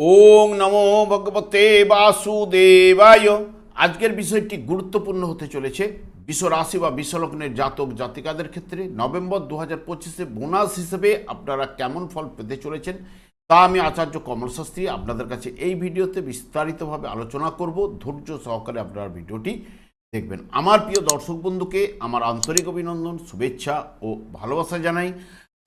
ওং নমো ভগবতে বাসুদেবায়। আজকের বিষয়টি গুরুত্বপূর্ণ হতে চলেছে। বিশ্ব রাশি বা বিশ্বলগ্নের জাতক, জাতিকাদের ক্ষেত্রে নভেম্বর দু হাজার পঁচিশে বোনাস হিসেবে আপনারা কেমন ফল পেতে চলেছেন তা আমি আচার্য কমল শাস্ত্রী আপনাদের কাছে এই ভিডিওতে বিস্তারিতভাবে আলোচনা করব। ধৈর্য সহকারে আপনারা ভিডিওটি দেখবেন। আমার প্রিয় দর্শক বন্ধুকে আমার আন্তরিক অভিনন্দন, শুভেচ্ছা ও ভালোবাসা জানাই।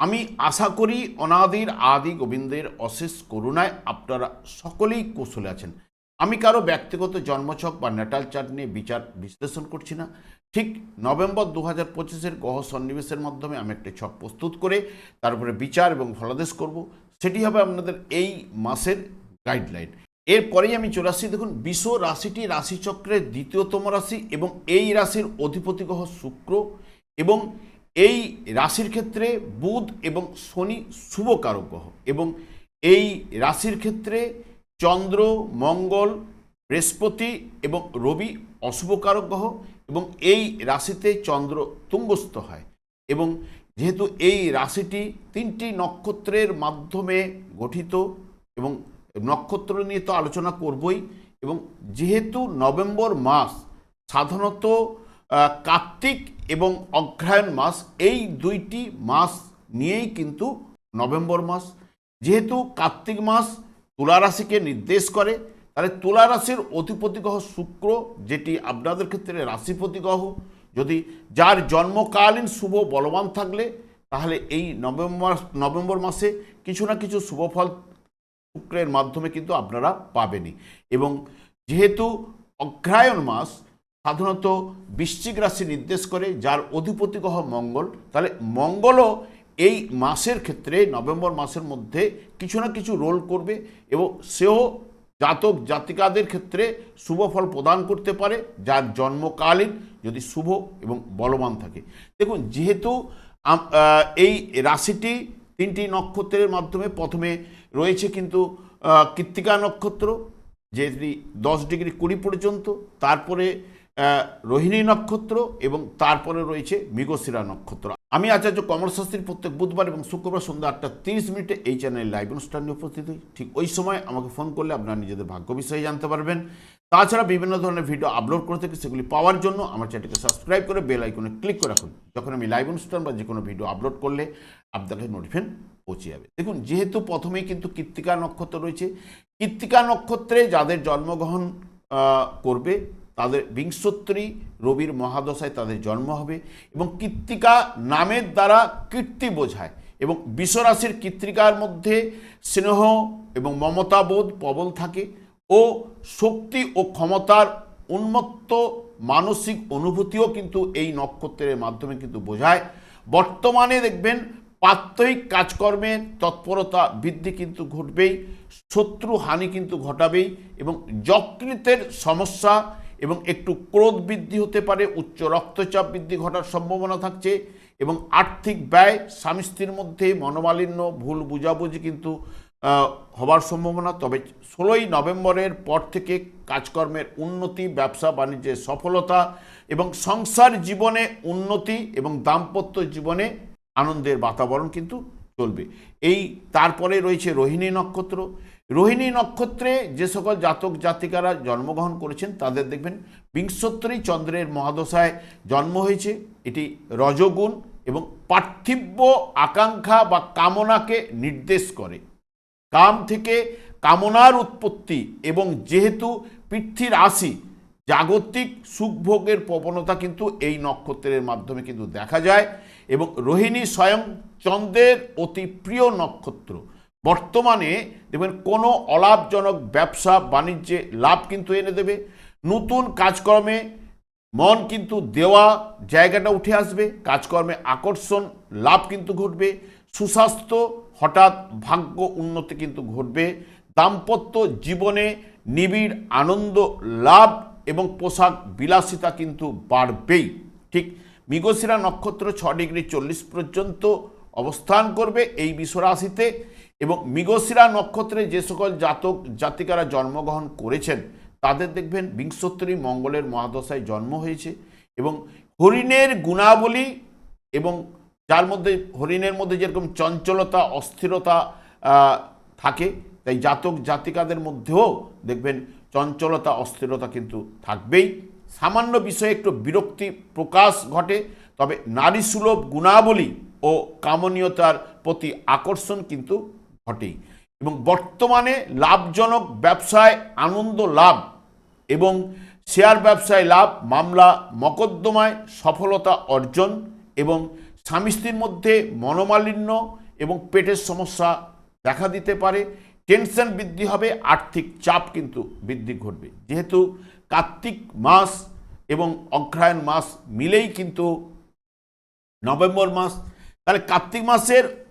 আমি আশা করি অনাদির আদি গোবিন্দের অশেষ করুণায় আপনারা সকলেই কুশলে আছেন। আমি কারও ব্যক্তিগত জন্মছক বা নেটাল চার্ট নিয়ে বিচার বিশ্লেষণ করছি না। ঠিক নভেম্বর দু হাজার পঁচিশের গহ সন্নিবেশের মাধ্যমে আমি একটি ছক প্রস্তুত করে তারপরে বিচার এবং ফলাদেশ করব। সেটি হবে আপনাদের এই মাসের গাইডলাইন। এরপরেই আমি চলে আসছি, দেখুন, বিশ্ব রাশিটি রাশিচক্রের দ্বিতীয়তম রাশি এবং এই রাশির অধিপতি গ্রহ শুক্র এবং এই রাশির ক্ষেত্রে বুধ এবং শনি শুভ কারক গ্রহ এবং এই রাশির ক্ষেত্রে চন্দ্র, মঙ্গল, বৃহস্পতি এবং রবি অশুভ কারক গ্রহ এবং এই রাশিতে চন্দ্র তুঙ্গস্থ হয় এবং যেহেতু এই রাশিটি তিনটি নক্ষত্রের মাধ্যমে গঠিত এবং নক্ষত্র নিয়ে তো আলোচনা করবই এবং যেহেতু নভেম্বর মাস সাধারণত কার্তিক এবং অগ্রহায়ণ মাস, এই দুইটি মাস নিয়েই কিন্তু নভেম্বর মাস। যেহেতু কার্তিক মাস তুলা রাশিকে নির্দেশ করে, তাহলে তুলা রাশির অধিপতি গ্রহ শুক্র, যেটি আপনাদের ক্ষেত্রে রাশিপতি গ্রহ। যদি যার জন্মকালীন শুভ বলবান থাকলে, তাহলে এই নভেম্বর নভেম্বর মাসে কিছু না কিছু শুভফল শুক্রের মাধ্যমে কিন্তু আপনারা পাবেনই। এবং যেহেতু অগ্রায়ণ মাস সাধারণত বৃশ্চিক রাশি নির্দেশ করে, যার অধিপতি গ্রহ মঙ্গল, তাহলে মঙ্গলও এই মাসের ক্ষেত্রে নভেম্বর মাসের মধ্যে কিছু না কিছু রোল করবে এবং সেও জাতক জাতিকাদের ক্ষেত্রে শুভ ফল প্রদান করতে পারে, যার জন্মকালীন যদি শুভ এবং বলবান থাকে। দেখুন, যেহেতু এই রাশিটি তিনটি নক্ষত্রের মাধ্যমে প্রথমে রয়েছে কিন্তু কৃত্তিকা নক্ষত্র, যেটি দশ ডিগ্রি কুড়ি পর্যন্ত, তারপরে রোহিণী নক্ষত্র এবং তারপরে রয়েছে মৃগশিরা নক্ষত্র। আমি আচার্য কমল শাস্ত্রীর প্রত্যেক বুধবার এবং শুক্রবার সন্ধ্যা আটটা তিরিশ মিনিটে এই চ্যানেলে লাইভ অনুষ্ঠানে উপস্থিত হই। ঠিক ওই সময় আমাকে ফোন করলে আপনারা নিজেদের ভাগ্য বিষয়ে জানতে পারবেন। তাছাড়া বিভিন্ন ধরনের ভিডিও আপলোড করে থাকি, সেগুলি পাওয়ার জন্য আমার চ্যানেলকে সাবস্ক্রাইব করে বেল আইকনে ক্লিক করে রাখুন। যখন আমি লাইভ অনুষ্ঠান বা যে কোনো ভিডিও আপলোড করলে আপনাদের নোটিফিকেশন পৌঁছে যাবে। দেখুন, যেহেতু প্রথমেই কিন্তু কৃত্তিকা নক্ষত্র রয়েছে, কৃত্তিকা নক্ষত্রে যাদের জন্মগ্রহণ করবে তাদের বিংশোত্তরী রবির মহাদশায় তাদের জন্ম হবে এবং কৃত্তিকা নামের দ্বারা কীর্তি বোঝায় এবং বিশ্বরাশির কৃত্তিকার মধ্যে স্নেহ এবং মমতাবোধ প্রবল থাকে ও শক্তি ও ক্ষমতার উন্মত্ত মানসিক অনুভূতিও কিন্তু এই নক্ষত্রের মাধ্যমে কিন্তু বোঝায়। বর্তমানে দেখবেন প্রাত্যহিক কাজকর্মে তৎপরতা বৃদ্ধি কিন্তু ঘটবেই শত্রু হানি কিন্তু ঘটাবেই এবং যকৃতের সমস্যা এবং একটু ক্রোধ বৃদ্ধি হতে পারে, উচ্চ রক্তচাপ বৃদ্ধি ঘটার সম্ভাবনা থাকছে এবং আর্থিক ব্যয় স্বামী স্ত্রীর মধ্যে মনোমালিন্য, ভুল বুঝাবুঝি কিন্তু হবার সম্ভাবনা। তবে ষোলোই নভেম্বরের পর থেকে কাজকর্মের উন্নতি, ব্যবসা বাণিজ্যের সফলতা এবং সংসার জীবনে উন্নতি এবং দাম্পত্য জীবনে আনন্দের বাতাবরণ কিন্তু চলবে। এই তারপরে রয়েছে রোহিণী নক্ষত্র। রোহিণী নক্ষত্রে যে সকল জাতক জাতিকারা জন্মগ্রহণ করেছেন, তাদের দেখবেন বিংশোত্তরী চন্দ্রের মহাদশায় জন্ম হয়েছে। এটি রজগুণ এবং পার্থিব্য আকাঙ্ক্ষা বা কামনাকে নির্দেশ করে। কাম থেকে কামনার উৎপত্তি এবং যেহেতু পৃথ্বীর রাশি জাগতিক সুখভোগের প্রবণতা কিন্তু এই নক্ষত্রের মাধ্যমে কিন্তু দেখা যায় এবং রোহিণী স্বয়ং চন্দ্রের অতি প্রিয় নক্ষত্র। বর্তমানে দেখবেন কোনো অলাভজনক ব্যবসা, বাণিজ্যে লাভ কিন্তু এনে দেবে। নতুন কাজকর্মে মন কিন্তু দেওয়া জায়গাটা উঠে আসবে। কাজকর্মে আকর্ষণ, লাভ কিন্তু ঘটবে। সুস্বাস্থ্য হঠাৎ ভাগ্য উন্নতি কিন্তু ঘটবে। দাম্পত্য জীবনে নিবিড় আনন্দ, লাভ এবং পোশাক বিলাসিতা কিন্তু বাড়বেই। ঠিক মৃগশিরা নক্ষত্র ছ ডিগ্রি চল্লিশ পর্যন্ত অবস্থান করবে এই বিশ্বরাশিতে। এবং মৃগশিরা নক্ষত্রে যে সকল জাতক, জাতিকারা জন্মগ্রহণ করেছেন, তাদের দেখবেন বিংশোত্তরী মঙ্গলের মহাদশায় জন্ম হয়েছে এবং হরিণের গুণাবলী এবং যার মধ্যে, হরিণের মধ্যে যেরকম চঞ্চলতা, অস্থিরতা থাকে, তাই জাতক, জাতিকাদের মধ্যেও দেখবেন চঞ্চলতা, অস্থিরতা কিন্তু থাকবেই। সামান্য বিষয়ে একটু বিরক্তি প্রকাশ ঘটে, তবে নারী সুলভ গুণাবলী ও কামনীয়তার প্রতি আকর্ষণ কিন্তু ঘটেই এবং বর্তমানে লাভজনক ব্যবসায় আনন্দ লাভ এবং শেয়ার ব্যবসায় লাভ মামলা মকদ্দমায় সফলতা অর্জন এবং স্বামী স্ত্রীর মধ্যে মনোমালিন্য এবং পেটের সমস্যা দেখা দিতে পারে, টেনশন বৃদ্ধি হবে, আর্থিক চাপ কিন্তু বৃদ্ধি ঘটবে। যেহেতু কার্তিক মাস এবং অগ্রহায়ণ মাস মিলেই কিন্তু নভেম্বর মাস তাহলে কার্তিক মাসের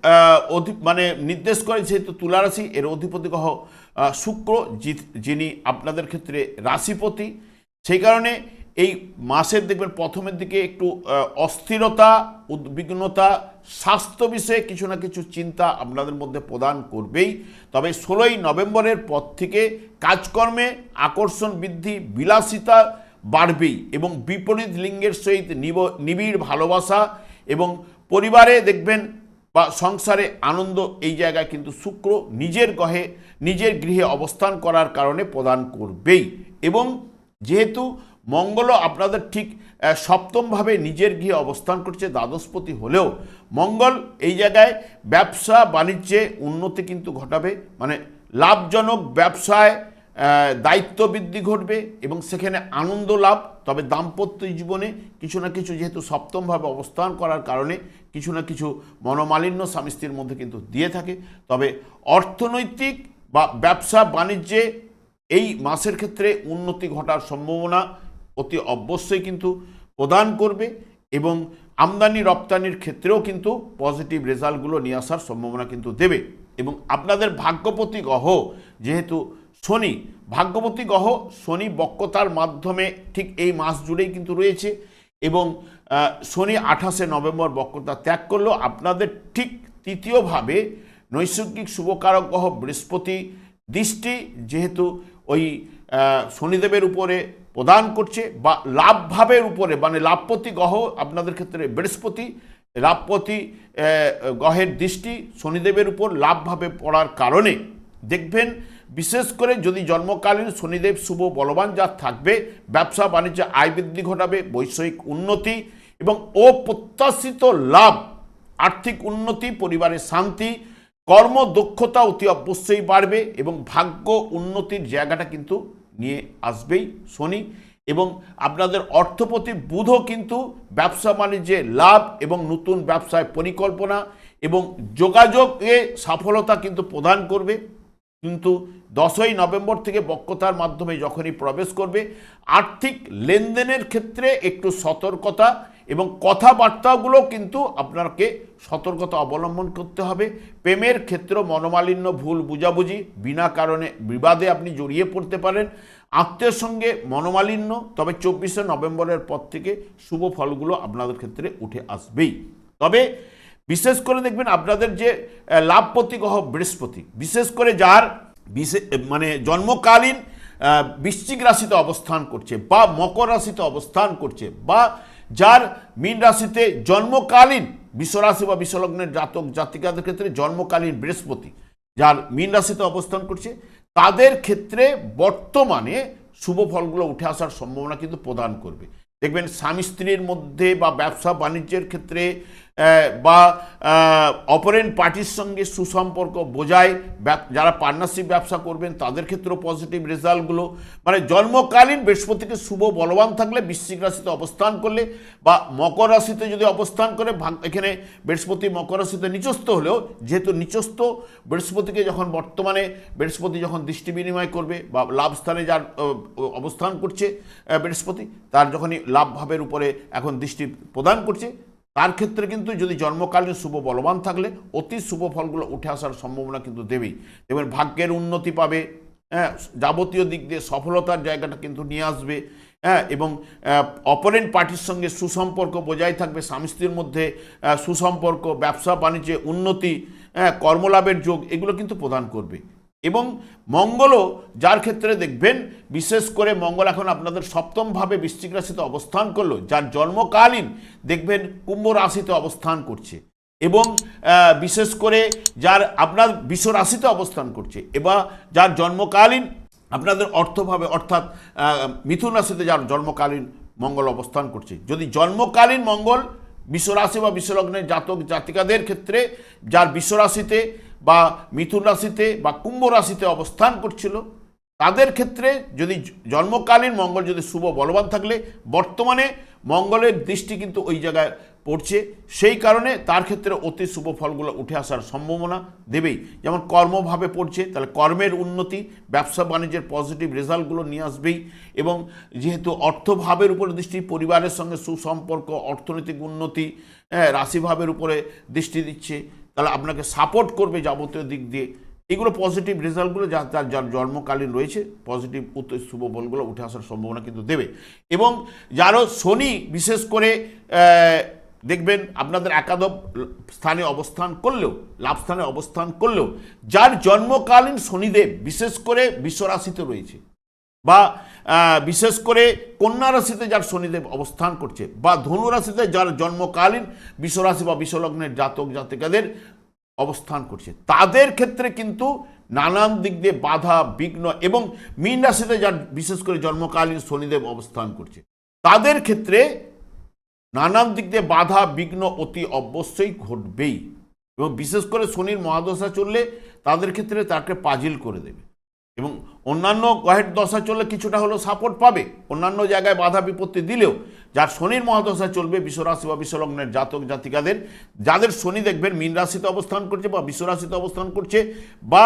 অধি মানে নির্দেশ করে যেহেতু তুলা রাশি, এর অধিপতি গ্রহ শুক্র যিনি আপনাদের ক্ষেত্রে রাশিপতি, সেই কারণে এই মাসের দেখবেন প্রথমের দিকে একটু অস্থিরতা, উদ্বিগ্নতা, স্বাস্থ্য বিষয়ে কিছু না কিছু চিন্তা আপনাদের মধ্যে প্রদান করবেই। তবে ষোলোই নভেম্বরের পর থেকে কাজকর্মে আকর্ষণ বৃদ্ধি, বিলাসিতা বাড়বেই এবং বিপরীত লিঙ্গের সহিত নিব- নিবিড় ভালোবাসা এবং পরিবারে দেখবেন বা সংসারে আনন্দ, এই জায়গায় কিন্তু শুক্র নিজের গহে, নিজের গৃহে অবস্থান করার কারণে প্রদান করবেই। এবং যেহেতু মঙ্গলও আপনাদের ঠিক সপ্তমভাবে নিজের গৃহে অবস্থান করছে দ্বাদশপতি হলেও, মঙ্গল এই জায়গায় ব্যবসা বাণিজ্যে উন্নতি কিন্তু ঘটাবে। মানে লাভজনক ব্যবসায় দায়িত্ব বৃদ্ধি ঘটবে এবং সেখানে আনন্দ লাভ তবে দাম্পত্য জীবনে কিছু না কিছু যেহেতু সপ্তমভাবে অবস্থান করার কারণে কিছু না কিছু মনোমালিন্য স্বামী স্ত্রীর মধ্যে কিন্তু দিয়ে থাকে। তবে অর্থনৈতিক বা ব্যবসা বাণিজ্যে এই মাসের ক্ষেত্রে উন্নতি ঘটার সম্ভাবনা অতি অবশ্যই কিন্তু প্রদান করবে এবং আমদানি রপ্তানির ক্ষেত্রেও কিন্তু পজিটিভ রেজাল্টগুলো নিয়ে আসার সম্ভাবনা কিন্তু দেবে। এবং আপনাদের ভাগ্যপতি গ্রহ যেহেতু শনি ভাগ্যবতী গ্রহ শনি বক্রতার মাধ্যমে ঠিক এই মাস জুড়েই কিন্তু রয়েছে এবং শনি আঠাশে নভেম্বর বক্রতা ত্যাগ করলেও আপনাদের ঠিক তৃতীয়ভাবে নৈসর্গিক শুভকারক গ্রহ বৃহস্পতি দৃষ্টি যেহেতু ওই শনিদেবের উপরে প্রদান করছে বা লাভভাবের উপরে মানে লাভপতি গ্রহ আপনাদের ক্ষেত্রে বৃহস্পতি, লাভপতি গ্রহের দৃষ্টি শনিদেবের উপর লাভভাবে পড়ার কারণে। দেখবেন বিশেষ করে যদি জন্মকালীন শনিদেব শুভ বলবান যা থাকবে, ব্যবসা বাণিজ্যে আয় বৃদ্ধি ঘটাবে বৈষয়িক উন্নতি এবং অপ্রত্যাশিত লাভ, আর্থিক উন্নতি পরিবারের শান্তি কর্মদক্ষতা অতি অবশ্যই বাড়বে এবং ভাগ্য উন্নতির জায়গাটা কিন্তু নিয়ে আসবেই শনি এবং আপনাদের অর্থপতি বুধও কিন্তু ব্যবসা বাণিজ্যে লাভ এবং নতুন ব্যবসায় পরিকল্পনা এবং যোগাযোগে সফলতা কিন্তু প্রদান করবে। কিন্তু দশই নভেম্বর থেকে বক্রতার মাধ্যমে যখনই প্রবেশ করবে, আর্থিক লেনদেনের ক্ষেত্রে একটু সতর্কতা এবং কথাবার্তাগুলো কিন্তু আপনাকে সতর্কতা অবলম্বন করতে হবে। প্রেমের ক্ষেত্রে মনোমালিন্য, ভুল বুঝাবুঝি, বিনা কারণে বিবাদে আপনি জড়িয়ে পড়তে পারেন। আত্মীয়ের সঙ্গে মনোমালিন্য, তবে চব্বিশে নভেম্বরের পর থেকে শুভ ফলগুলো আপনাদের ক্ষেত্রে উঠে আসবেই। তবে বিশেষ করে দেখবেন আপনাদের যে লাভপতি গ্রহ বৃহস্পতি। বিশেষ করে যার মানে জন্মকালীন বৃশ্চিক রাশিতে অবস্থান করছে বা মকর রাশিতে অবস্থান করছে বা যার মীন রাশিতে জন্মকালীন বিশ্বরাশি বা বিশ্বলগ্নের জাতক জাতিকাদের ক্ষেত্রে জন্মকালীন বৃহস্পতি, যার মীন রাশিতে অবস্থান করছে, তাদের ক্ষেত্রে বর্তমানে শুভ ফলগুলো উঠে আসার সম্ভাবনা কিন্তু প্রদান করবে। দেখবেন স্বামী স্ত্রীর মধ্যে বা ব্যবসা বাণিজ্যের ক্ষেত্রে বা অপারেন্ট পার্টির সঙ্গে সুসম্পর্ক বোঝায় যারা পার্টনারশিপ ব্যবসা করবেন, তাদের ক্ষেত্রেও পজিটিভ রেজাল্টগুলো মানে জন্মকালীন বৃহস্পতিকে শুভ বলবান থাকলে বৃশ্চিক রাশিতে অবস্থান করলে বা মকর রাশিতে যদি অবস্থান করে এখানে বৃহস্পতি মকর রাশিতে নিচস্থ হলেও, যেহেতু নিচস্থ, বৃহস্পতিকে যখন বর্তমানে বৃহস্পতি যখন দৃষ্টি বিনিময় করবে বা লাভ স্থানে যার অবস্থান করছে বৃহস্পতি, তার যখনই লাভ ভাবের উপরে এখন দৃষ্টি প্রদান করছে তার ক্ষেত্রে কিন্তু যদি জন্মকালীন শুভ বলবান থাকলে অতি শুভ ফলগুলো উঠে আসার সম্ভাবনা কিন্তু দেবেই। এবং ভাগ্যের উন্নতি পাবে হ্যাঁ যাবতীয় দিক দিয়ে সফলতার জায়গাটা কিন্তু নিয়ে আসবে হ্যাঁ এবং অপারেন্ট পার্টির সঙ্গে সুসম্পর্ক বজায় থাকবে, স্বামী স্ত্রীর মধ্যে সুসম্পর্ক, ব্যবসা, বাণিজ্যে উন্নতি হ্যাঁ কর্মলাভের যোগ এগুলো কিন্তু প্রদান করবে। এবং মঙ্গলও যার ক্ষেত্রে দেখবেন, বিশেষ করে মঙ্গল এখন আপনাদের সপ্তমভাবে বৃশ্চিক রাশিতে অবস্থান করল, যার জন্মকালীন দেখবেন কুম্ভ রাশিতে অবস্থান করছে। এবং বিশেষ করে যার আপনার বিশ্ব রাশিতে অবস্থান করছে, এবার যার জন্মকালীন আপনাদের অর্থভাবে অর্থাৎ মিথুন রাশিতে যার জন্মকালীন মঙ্গল অবস্থান করছে। যদি জন্মকালীন মঙ্গল বিশ্বরাশি বা বিশ্বলগ্নের জাতক জাতিকাদের ক্ষেত্রে যার বিশ্বরাশিতে বা মিথুন রাশিতে বা কুম্ভ রাশিতে অবস্থান করছিল তাদের ক্ষেত্রে যদি জন্মকালীন মঙ্গল যদি শুভ বলবান থাকলে বর্তমানে মঙ্গলের দৃষ্টি কিন্তু ওই জায়গায় পড়ছে। সেই কারণে তার ক্ষেত্রে অতি শুভ ফলগুলো উঠে আসার সম্ভাবনা দেবেই। যেমন কর্মভাবে পড়ছে তাহলে কর্মের উন্নতি ব্যবসা বাণিজ্যের পজিটিভ রেজাল্টগুলো নিয়ে আসবেই। এবং যেহেতু অর্থভাবের উপরে দৃষ্টি পরিবারের সঙ্গে সুসম্পর্ক অর্থনৈতিক উন্নতি হ্যাঁ, রাশিভাবের উপরে দৃষ্টি দিচ্ছে তাহলে আপনাকে সাপোর্ট করবে যাবতীয় দিক দিয়ে। এগুলো পজিটিভ রেজাল্টগুলো যা তার যার জন্মকালীন রয়েছে পজিটিভ উত্তর শুভ বলগুলো উঠে আসার সম্ভাবনা কিন্তু দেবে। এবং যারও শনি বিশেষ করে দেখবেন আপনাদের একাদব স্থানে অবস্থান করলেও, লাভ স্থানে অবস্থান করলেও, যার জন্মকালীন শনিদেব বিশেষ করে বিশ্বরাশিতে রয়েছে বা বিশেষ করে কন্যা রাশিতে যার শনিদেব অবস্থান করছে, বা ধনু রাশিতে যার জন্মকালীন বিশ্বরাশি বা বিশ্বলগ্নের জাতক জাতিকাদের অবস্থান করছে। তাদের ক্ষেত্রে কিন্তু নানান দিক দিয়ে বাধা, বিঘ্ন এবং মীন রাশিতে যার বিশেষ করে জন্মকালীন শনিদেব অবস্থান করছে। তাদের ক্ষেত্রে নানান দিক দিয়ে বাধা, বিঘ্ন অতি অবশ্যই ঘটবেই এবং বিশেষ করে শনির মহাদশা চললে তাদের ক্ষেত্রে তাকে পাজিল করে দেবে। এবং অন্যান্য গ্রহের দশা চললে কিছুটা হলেও সাপোর্ট পাবে। অন্যান্য জায়গায় বাধা বিপত্তি দিলেও যার শনির মহাদশা চলবে বিশ্বরাশি বা বিশ্বলগ্নের জাতক জাতিকাদের, যাদের শনি দেখবেন মীন রাশিতে অবস্থান করছে বা বিশ্বরাশিতে অবস্থান করছে বা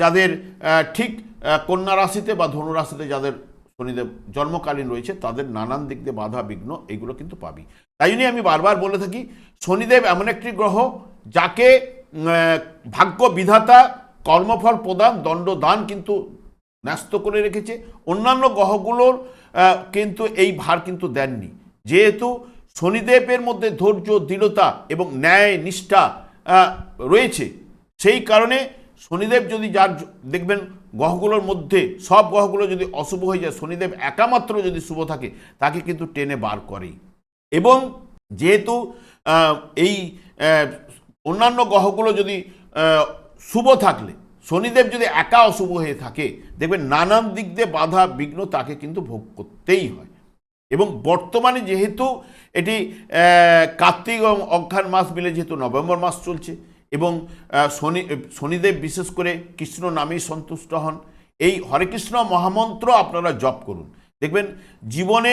যাদের ঠিক কন্যা রাশিতে বা ধনু রাশিতে যাদের শনিদেব জন্মকালীন রয়েছে, তাদের নানান দিক দিয়ে বাধা, বিঘ্ন এগুলো কিন্তু পাবি। তাই জন্যই আমি বারবার বলে থাকি, শনিদেব এমন একটি গ্রহ যাকে ভাগ্য বিধাতা কর্মফল প্রদান, দণ্ডদান কিন্তু ন্যস্ত করে রেখেছে। অন্যান্য গ্রহগুলোর কিন্তু এই ভার কিন্তু দেননি। যেহেতু শনিদেবের মধ্যে ধৈর্য, দৃঢ়তা এবং ন্যায়, নিষ্ঠা রয়েছে, সেই কারণে শনিদেব যদি যার দেখবেন গ্রহগুলোর মধ্যে, সব গ্রহগুলো যদি অশুভ হয়ে যায়, শনিদেব একামাত্র যদি শুভ থাকে, তাকে কিন্তু টেনে বার করেই। এবং যেহেতু এই অন্যান্য গ্রহগুলো যদি শুভ থাকলে, শনিদেব যদি একা অশুভ হয়ে থাকে, দেখবেন নানান দিক দিয়ে বাধা বিঘ্ন তাকে কিন্তু ভোগ করতেই হয়। এবং বর্তমানে যেহেতু এটি কার্তিক এবং অঘ্রাণ মাস মিলে যেহেতু নভেম্বর মাস চলছে এবং শনি শনিদেব বিশেষ করে কৃষ্ণ নামেই সন্তুষ্ট হন, এই হরে কৃষ্ণ মহামন্ত্র আপনারা জপ করুন। দেখবেন জীবনে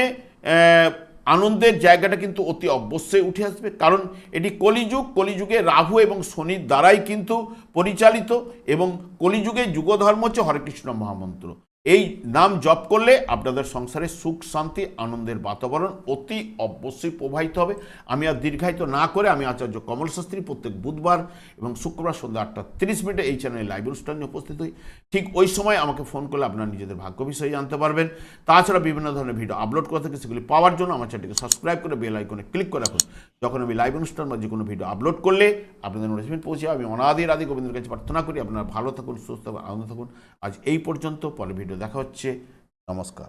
আনন্দের জায়গাটা কিন্তু অতি অবশ্যই উঠে আসবে। কারণ এটি কলিযুগ, কলিযুগে রাহু এবং শনির দ্বারাই কিন্তু পরিচালিত এবং কলিযুগে যুগধর্ম হচ্ছে হরেকৃষ্ণ মহামন্ত্র। এই নাম জপ করলে আপনাদের সংসারে সুখ, শান্তি, আনন্দের বাতাবরণ অতি অবশ্যই প্রবাহিত হবে। আমি আর দীর্ঘায়িত না করে আমি আচার্য কমল শাস্ত্রী প্রত্যেক বুধবার এবং শুক্রবার সন্ধ্যা আটটা তিরিশ মিনিটে এই চ্যানেলে লাইভ অনুষ্ঠানে উপস্থিত হই। ঠিক ওই সময় আমাকে ফোন করলে আপনারা নিজেদের ভাগ্য বিষয়ে জানতে পারবেন। তাছাড়া বিভিন্ন ধরনের ভিডিও আপলোড করে থাকে সেগুলি পাওয়ার জন্য আমার চ্যানেলটিকে সাবস্ক্রাইব করে বেল আইকনে ক্লিক করে রাখুন। যখন আমি লাইভ অনুষ্ঠান বা যে কোনো ভিডিও আপলোড করলে আপনাদের নোটিফিকেশন পৌঁছে আমি অনাদির আদি গোবিন্দের কাছে প্রার্থনা করি, আপনারা ভালো থাকুন, সুস্থ আনন্দ থাকুন। আজ এই পর্যন্ত পরে ভিডিও দেখা হচ্ছে। নমস্কার।